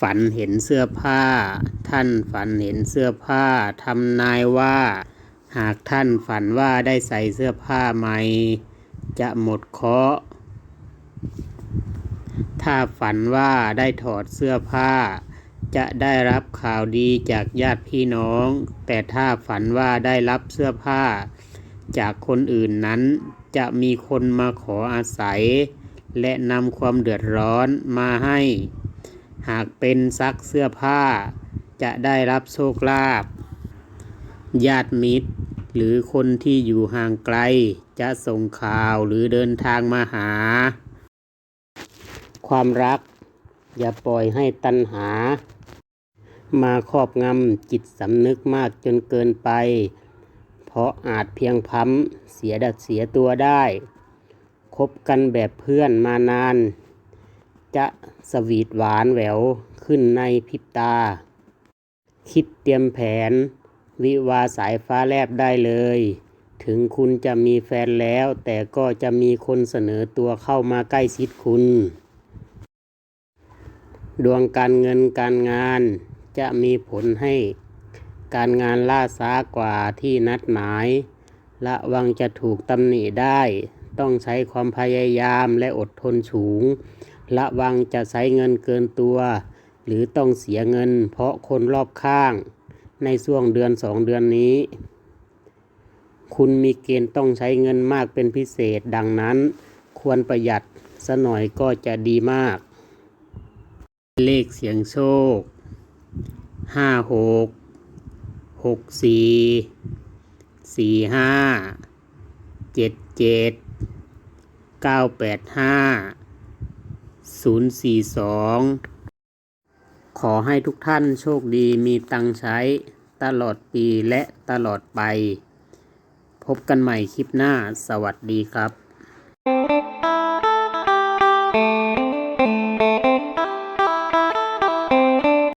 ฝันเห็นเสื้อผ้า ท่านฝันเห็นเสื้อผ้าทำนายว่า หากท่านฝันว่าได้ใส่เสื้อผ้าใหม่ จะหมดเคราะห์ถ้าฝันว่าได้ถอดเสื้อผ้า จะได้รับข่าวดีจากญาติพี่น้อง แต่ถ้าฝันว่าได้รับเสื้อผ้า จากคนอื่นนั้น จะมีคนมาขออาศัย และนำความเดือดร้อนมาให้ หากเป็นซักเสื้อผ้า จะได้รับโชคลาภญาติมิตร หรือคนที่อยู่ห่างไกล จะส่งข่าวหรือเดินทางมาหา ความรัก อย่าปล่อยให้ตัณหา มาครอบงำจิตสำนึกมากจนเกินไป เพราะอาจเพียงพ้ำเสียดัดเสียตัวได้คบกันแบบเพื่อนมานาน จะสวีทหวานแหววขึ้นในพริบตา คิดเตรียมแผน วิวาสายฟ้าแลบได้เลย ถึงคุณจะมีแฟนแล้ว แต่ก็จะมีคนเสนอตัวเข้ามาใกล้ชิดคุณ ดวงการเงินการงานจะมีผลให้การงานล่าช้ากว่าที่นัดหมาย ระวังจะถูกตำหนิได้ ต้องใช้ความพยายามและอดทนสูง ระวังจะใช้เงินเกินตัว หรือต้องเสียเงิน เพราะคนรอบข้าง ในช่วงเดือนสองเดือนนี้ คุณมีเกณฑ์ต้องใช้เงินมากเป็นพิเศษ ดังนั้น ควรประหยัดสะหน่อยก็จะดีมาก เลขเสียงโชคห้าหกหกสี่สี่ห้าเจ็ดเจ็ดเก้าแปดห้า ศูนย์สี่สองขอให้ทุกท่านโชคดีมีตังใช้ตลอดปีและตลอดไป พบกันใหม่คลิปหน้าสวัสดีครับ